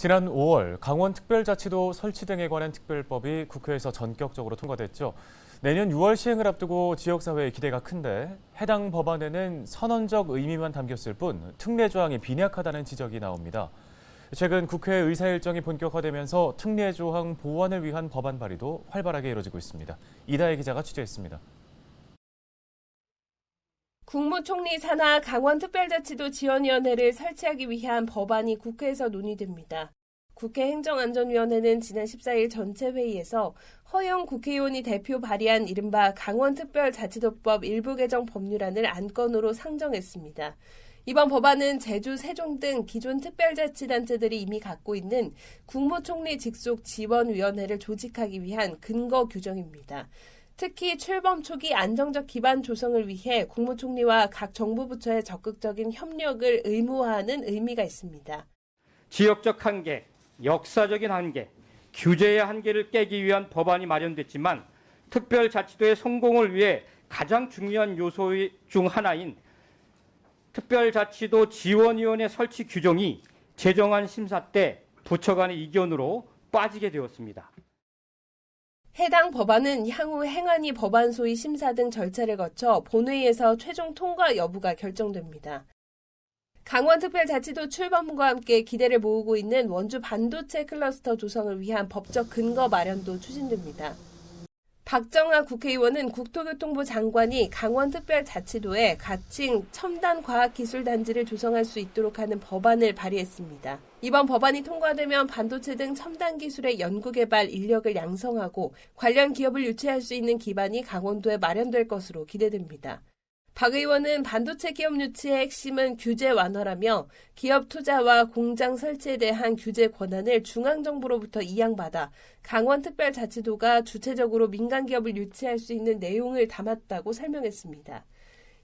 지난 5월 강원특별자치도 설치 등에 관한 특별법이 국회에서 전격적으로 통과됐죠. 내년 6월 시행을 앞두고 지역사회의 기대가 큰데 해당 법안에는 선언적 의미만 담겼을 뿐 특례 조항이 빈약하다는 지적이 나옵니다. 최근 국회 의사 일정이 본격화되면서 특례 조항 보완을 위한 법안 발의도 활발하게 이루어지고 있습니다. 이다혜 기자가 취재했습니다. 국무총리 산하 강원특별자치도 지원위원회를 설치하기 위한 법안이 국회에서 논의됩니다. 국회 행정안전위원회는 지난 14일 전체 회의에서 허영 국회의원이 대표 발의한 이른바 강원특별자치도법 일부 개정 법률안을 안건으로 상정했습니다. 이번 법안은 제주, 세종 등 기존 특별자치단체들이 이미 갖고 있는 국무총리 직속 지원위원회를 조직하기 위한 근거 규정입니다. 특히 출범 초기 안정적 기반 조성을 위해 국무총리와 각 정부 부처의 적극적인 협력을 의무화하는 의미가 있습니다. 지역적 한계, 역사적인 한계, 규제의 한계를 깨기 위한 법안이 마련됐지만 특별자치도의 성공을 위해 가장 중요한 요소 중 하나인 특별자치도 지원위원회 설치 규정이 제정안 심사 때 부처 간의 이견으로 빠지게 되었습니다. 해당 법안은 향후 행안위 법안 소위 심사 등 절차를 거쳐 본회의에서 최종 통과 여부가 결정됩니다. 강원특별자치도 출범과 함께 기대를 모으고 있는 원주 반도체 클러스터 조성을 위한 법적 근거 마련도 추진됩니다. 박정아 국회의원은 국토교통부 장관이 강원특별자치도에 가칭 첨단과학기술단지를 조성할 수 있도록 하는 법안을 발의했습니다. 이번 법안이 통과되면 반도체 등 첨단 기술의 연구개발 인력을 양성하고 관련 기업을 유치할 수 있는 기반이 강원도에 마련될 것으로 기대됩니다. 박 의원은 반도체 기업 유치의 핵심은 규제 완화라며 기업 투자와 공장 설치에 대한 규제 권한을 중앙정부로부터 이양받아 강원특별자치도가 주체적으로 민간 기업을 유치할 수 있는 내용을 담았다고 설명했습니다.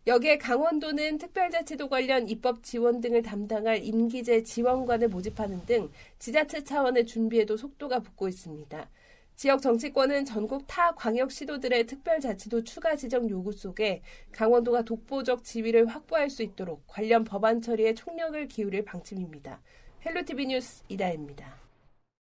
여기에 강원도는 특별자치도 관련 입법 지원 등을 담당할 임기제 지원관을 모집하는 등 지자체 차원의 준비에도 속도가 붙고 있습니다. 지역 정치권은 전국 타 광역시도들의 특별자치도 추가 지정 요구 속에 강원도가 독보적 지위를 확보할 수 있도록 관련 법안 처리에 총력을 기울일 방침입니다. 헬로티비 뉴스 이다혜입니다.